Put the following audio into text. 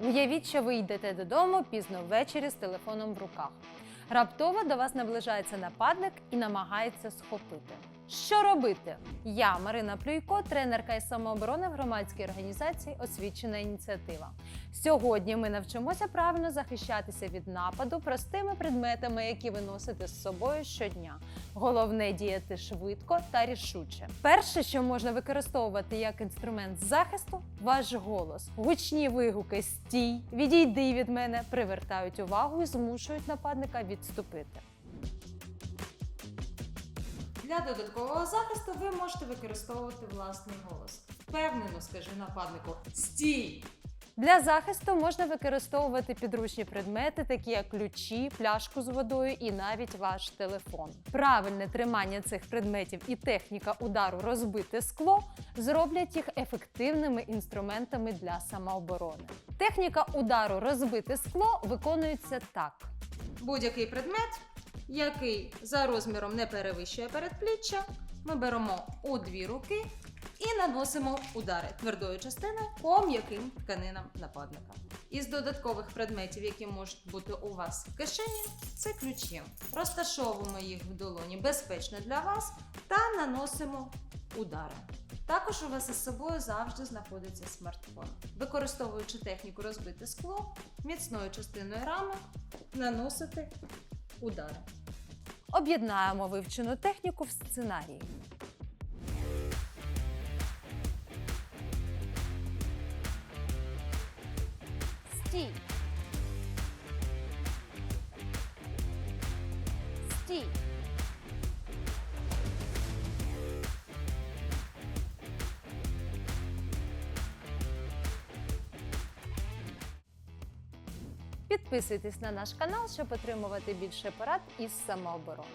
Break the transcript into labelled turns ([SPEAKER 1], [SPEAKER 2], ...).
[SPEAKER 1] Уявіть, що ви йдете додому пізно ввечері з телефоном в руках. Раптово до вас наближається нападник і намагається схопити. Що робити? Я, Марина Плюйко, тренерка із самооборони в громадській організації Освічена ініціатива. Сьогодні ми навчимося правильно захищатися від нападу простими предметами, які ви носите з собою щодня. Головне діяти швидко та рішуче. Перше, що можна використовувати як інструмент захисту, ваш голос. Гучні вигуки стій, відійди від мене, привертають увагу і змушують нападника відступити. Для додаткового захисту ви можете використовувати власний голос. Впевнено скажи нападнику стій. Для захисту можна використовувати підручні предмети, такі як ключі, пляшку з водою і навіть ваш телефон. Правильне тримання цих предметів і техніка удару розбите скло зроблять їх ефективними інструментами для самооборони. Техніка удару розбите скло виконується так: будь-який предмет, який за розміром не перевищує передпліччя, ми беремо у дві руки і наносимо удари твердою частиною по м'яким тканинам нападника. Із додаткових предметів, які можуть бути у вас в кишені, це ключі. Розташовуємо їх в долоні безпечно для вас та наносимо удари. Також у вас із собою завжди знаходиться смартфон. Використовуючи техніку розбите скло, міцною частиною рами наносити удари. Об'єднаємо вивчену техніку в сценарії. Стій. Стій. Підписуйтесь на наш канал, щоб отримувати більше порад із самооборони.